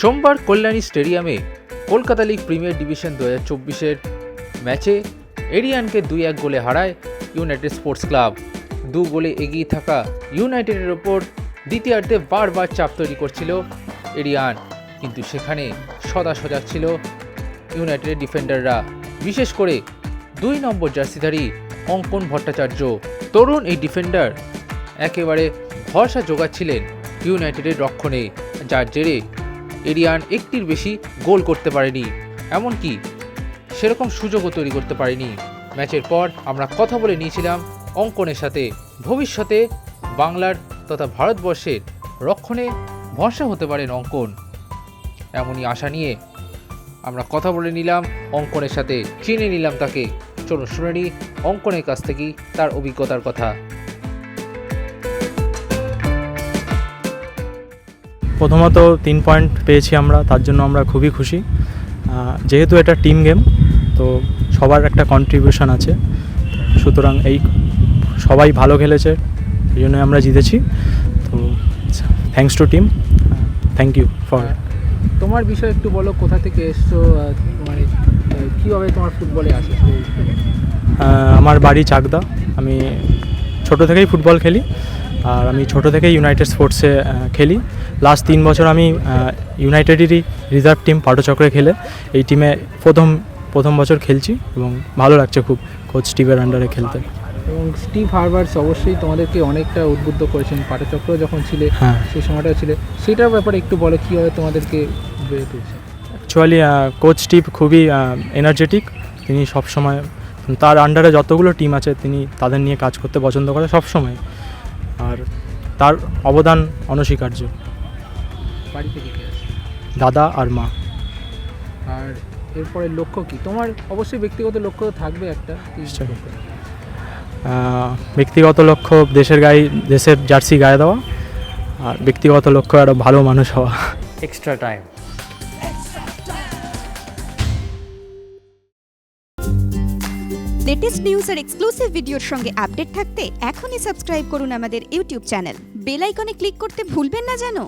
সোমবার কল্যাণী স্টেডিয়ামে Kolkata league premier division দু হাজার চব্বিশের ম্যাচে এরিয়ানকে দুই এক গোলে হারায় ইউনাইটেড স্পোর্টস ক্লাব। দু গোলে এগিয়ে থাকা ইউনাইটেডের ওপর দ্বিতীয়ার্ধে বারবার চাপ তৈরি করছিল এরিয়ান। কিন্তু সেখানে সদা সজাগ ছিল ইউনাইটেডের ডিফেন্ডাররা। বিশেষ করে দুই নম্বর জার্সিধারী অঙ্কন ভট্টাচার্য। তরুণ এই ডিফেন্ডার একেবারে ভরসা যোগাচ্ছিলেন ইউনাইটেডের রক্ষণে, যার জেরে এরিয়ান একটির বেশি গোল করতে পারেনি। এমনকি সেরকম সুযোগও তৈরি করতে পারেনি। ম্যাচের পর আমরা কথা বলে নিয়েছিলাম অঙ্কনের সাথে। ভবিষ্যতে বাংলার তথা ভারতবর্ষের রক্ষণে ভরসা হতে পারেন অঙ্কন। এমনই আশা নিয়ে আমরা কথা বলে নিলাম অঙ্কনের সাথে। চিনে নিলাম তাকে। চলুন শুনে নিই অঙ্কনের কাছ থেকেই তার অভিজ্ঞতার কথা। প্রথমত তিন পয়েন্ট পেয়েছি আমরা তার জন্য আমরা খুবই খুশি। যেহেতু এটা টিম গেম তো সবার একটা কন্ট্রিবিউশন আছে। সুতরাং এই সবাই ভালো খেলেছে এই জন্য আমরা জিতেছি। তো thanks to team thank you for তোমার বিষয়ে একটু বলো কোথা থেকে এসছো মানে কীভাবে তোমার ফুটবলে আসে আমার বাড়ি চাকদা। আমি ছোট থেকেই ফুটবল খেলি আর আমি ছোট থেকেই ইউনাইটেড স্পোর্টসে খেলি। লাস্ট তিন বছর আমি ইউনাইটেডেরই রিজার্ভ টিম পাটচক্রে খেলে। এই টিমে প্রথম প্রথম বছর খেলছি এবং ভালো লাগছে খুব কোচ স্টিভের আন্ডারে খেলতে। এবং স্টিভ হারবার্স অবশ্যই তোমাদেরকে অনেকটা উদ্বুদ্ধ করেছেন পাটচক্র যখন ছিলে হ্যাঁ। সেই সময়টা ছিল। সেটার ব্যাপারে একটু বলো কীভাবে তোমাদেরকে বেড়ে তুলছে অ্যাকচুয়ালি কোচ স্টিভ খুবই এনার্জেটিক তিনি সবসময় তার আন্ডারে যতগুলো টিম আছে তিনি তাদের নিয়ে কাজ করতে পছন্দ করে সবসময়। আর তার অবদান অনস্বীকার্য। বাড়ি থেকে কে আসে। দাদা আর মা। আর এরপরে লক্ষ্য কি? তোমার অবশ্যই ব্যক্তিগত লক্ষ্য থাকবে একটা ব্যক্তিগত লক্ষ্য দেশের গায়ে দেশের জার্সি গায়ে দেওয়া আর ব্যক্তিগত লক্ষ্য আরও ভালো মানুষ হওয়া। এক্সট্রা টাইম লেটেস্ট নিউজ আর এক্সক্লুসিভ ভিডিওর সঙ্গে আপডেট থাকতে এখনই সাবস্ক্রাইব করুন আমাদের ইউটিউব চ্যানেল বেল আইকনে ক্লিক করতে ভুলবেন না জানো